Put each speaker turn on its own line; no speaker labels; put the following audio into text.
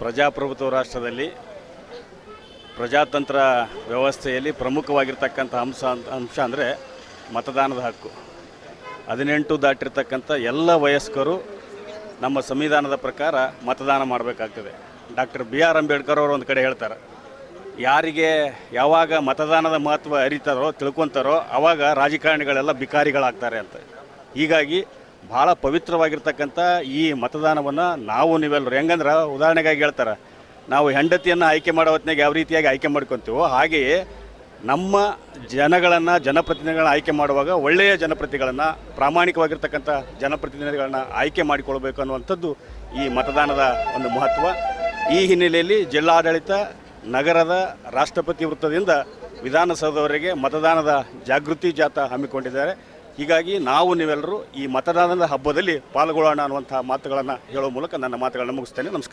ಪ್ರಜಾಪ್ರಭುತ್ವ ರಾಷ್ಟ್ರದಲ್ಲಿ ಪ್ರಜಾತಂತ್ರ ವ್ಯವಸ್ಥೆಯಲ್ಲಿ ಪ್ರಮುಖವಾಗಿರ್ತಕ್ಕಂಥ ಅಂಶ ಅಂತ, ಅಂಶ ಅಂದರೆ ಮತದಾನದ ಹಕ್ಕು. ಹದಿನೆಂಟು ದಾಟಿರ್ತಕ್ಕಂಥ ಎಲ್ಲ ವಯಸ್ಕರು ನಮ್ಮ ಸಂವಿಧಾನದ ಪ್ರಕಾರ ಮತದಾನ ಮಾಡಬೇಕಾಗ್ತದೆ. ಡಾಕ್ಟರ್ ಬಿ ಆರ್ ಅಂಬೇಡ್ಕರ್ ಅವರು ಒಂದು ಕಡೆ ಹೇಳ್ತಾರೆ, ಯಾರಿಗೆ ಯಾವಾಗ ಮತದಾನದ ಮಹತ್ವ ಅರಿತಾರೋ, ತಿಳ್ಕೊತಾರೋ ಆವಾಗ ರಾಜಕಾರಣಿಗಳೆಲ್ಲ ಬಿಕಾರಿಗಳಾಗ್ತಾರೆ ಅಂತ. ಹೀಗಾಗಿ ಭಾಳ ಪವಿತ್ರವಾಗಿರ್ತಕ್ಕಂಥ ಈ ಮತದಾನವನ್ನು ನಾವು ನೀವೆಲ್ಲರೂ ಹೆಂಗಂದ್ರೆ ಉದಾಹರಣೆಗಾಗಿ ಹೇಳ್ತಾರೆ, ನಾವು ಹೆಂಡತಿಯನ್ನು ಆಯ್ಕೆ ಮಾಡೋ ಹೊತ್ತಿನಾಗ ಯಾವ ರೀತಿಯಾಗಿ ಆಯ್ಕೆ ಮಾಡ್ಕೊತೀವೋ ಹಾಗೆಯೇ ನಮ್ಮ ಜನಗಳನ್ನು, ಜನಪ್ರತಿನಿಧಿಗಳನ್ನ ಆಯ್ಕೆ ಮಾಡುವಾಗ ಒಳ್ಳೆಯ ಜನಪ್ರತಿಗಳನ್ನು, ಪ್ರಾಮಾಣಿಕವಾಗಿರ್ತಕ್ಕಂಥ ಜನಪ್ರತಿನಿಧಿಗಳನ್ನ ಆಯ್ಕೆ ಮಾಡಿಕೊಳ್ಬೇಕು ಅನ್ನುವಂಥದ್ದು ಈ ಮತದಾನದ ಒಂದು ಮಹತ್ವ. ಈ ಹಿನ್ನೆಲೆಯಲ್ಲಿ ಜಿಲ್ಲಾಡಳಿತ, ನಗರದ ರಾಷ್ಟ್ರಪತಿ ವೃತ್ತದಿಂದ ವಿಧಾನಸೌಧವರೆಗೆ ಮತದಾನದ ಜಾಗೃತಿ ಜಾಥಾ ಹಮ್ಮಿಕೊಂಡಿದ್ದಾರೆ. ಹೀಗಾಗಿ ನಾವು ನೀವೆಲ್ಲರೂ ಈ ಮತದಾನದ ಹಬ್ಬದಲ್ಲಿ ಪಾಲ್ಗೊಳ್ಳೋಣ ಅನ್ನುವಂಥ ಮಾತುಗಳನ್ನು ಹೇಳೋ ಮೂಲಕ ನನ್ನ ಮಾತುಗಳನ್ನು ಮುಗಿಸ್ತೇನೆ. ನಮಸ್ಕಾರ.